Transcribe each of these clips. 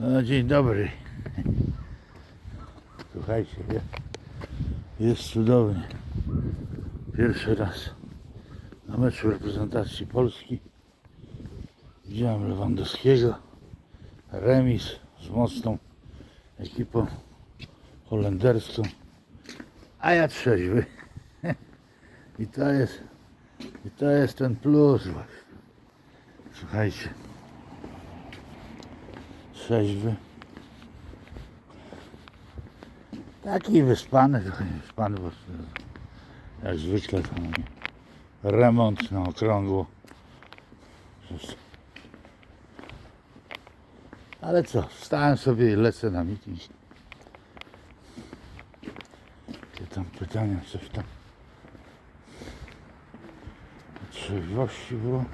No, dzień dobry. Słuchajcie, jest, cudownie. Pierwszy raz na meczu reprezentacji Polski widziałem Lewandowskiego. Remis z mocną ekipą holenderską. A ja trzeźwy. I to jest, i to jest ten plus właśnie. Słuchajcie. Trzeźwy. Taki wyspany, wyspany, bo jak zwykle tam remont na okrągło. Ale co, wstałem sobie i lecę na meeting. Jakie tam pytania, coś tam. Trzeźwości było.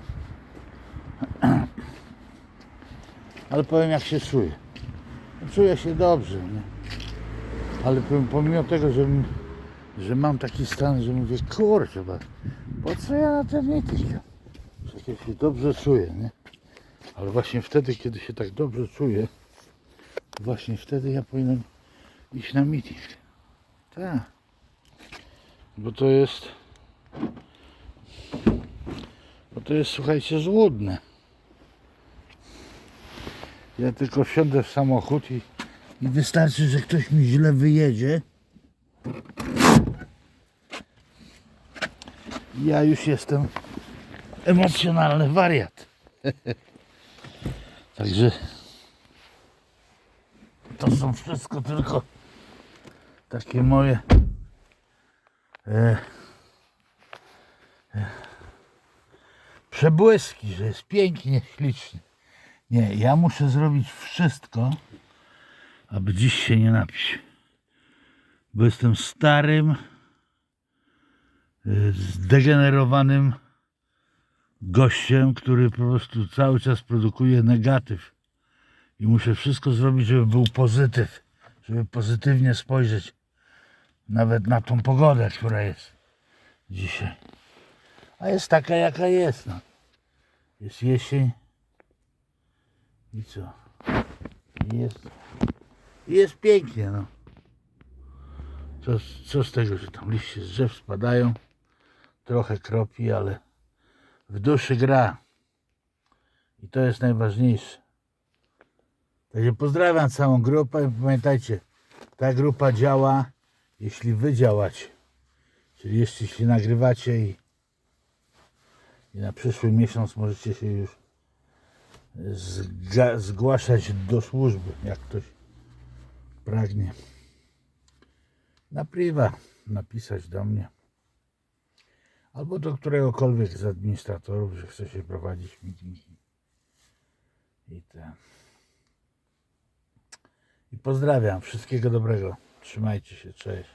Ale powiem jak się czuję. Czuję się dobrze, nie? Ale pom- pomimo tego, że, że mam taki stan, że mówię, kurczę, po co ja na ten meeting? Przecież ja się dobrze czuję, nie? Ale właśnie wtedy, kiedy się tak dobrze czuję, właśnie wtedy ja powinienem iść na meeting. Tak. Bo to jest... Bo to jest, słuchajcie, złudne. Ja tylko wsiądę w samochód i, i wystarczy, że ktoś mi źle wyjedzie. Ja już jestem emocjonalny wariat. Także to są wszystko tylko takie moje e, e, przebłyski, że jest pięknie, ślicznie. Nie, ja muszę zrobić wszystko, aby dziś się nie napić. Bo jestem starym, y, zdegenerowanym gościem, który po prostu cały czas produkuje negatyw. I muszę wszystko zrobić, żeby był pozytyw, żeby pozytywnie spojrzeć nawet na tą pogodę, która jest dzisiaj. A jest taka, jaka jest. No. Jest jesień. I co? Jest, jest pięknie, no. Co, co z tego, że tam liście z drzew spadają, trochę kropi, ale w duszy gra. I to jest najważniejsze. Także pozdrawiam całą grupę i pamiętajcie, ta grupa działa, jeśli wy działacie. Czyli jeszcze jeśli nagrywacie i, i na przyszły miesiąc możecie się już zgłaszać do służby, jak ktoś pragnie. Na priwa napisać do mnie. Albo do któregokolwiek z administratorów, że chce się prowadzić meetingi. I ten. I pozdrawiam. Wszystkiego dobrego. Trzymajcie się. Cześć.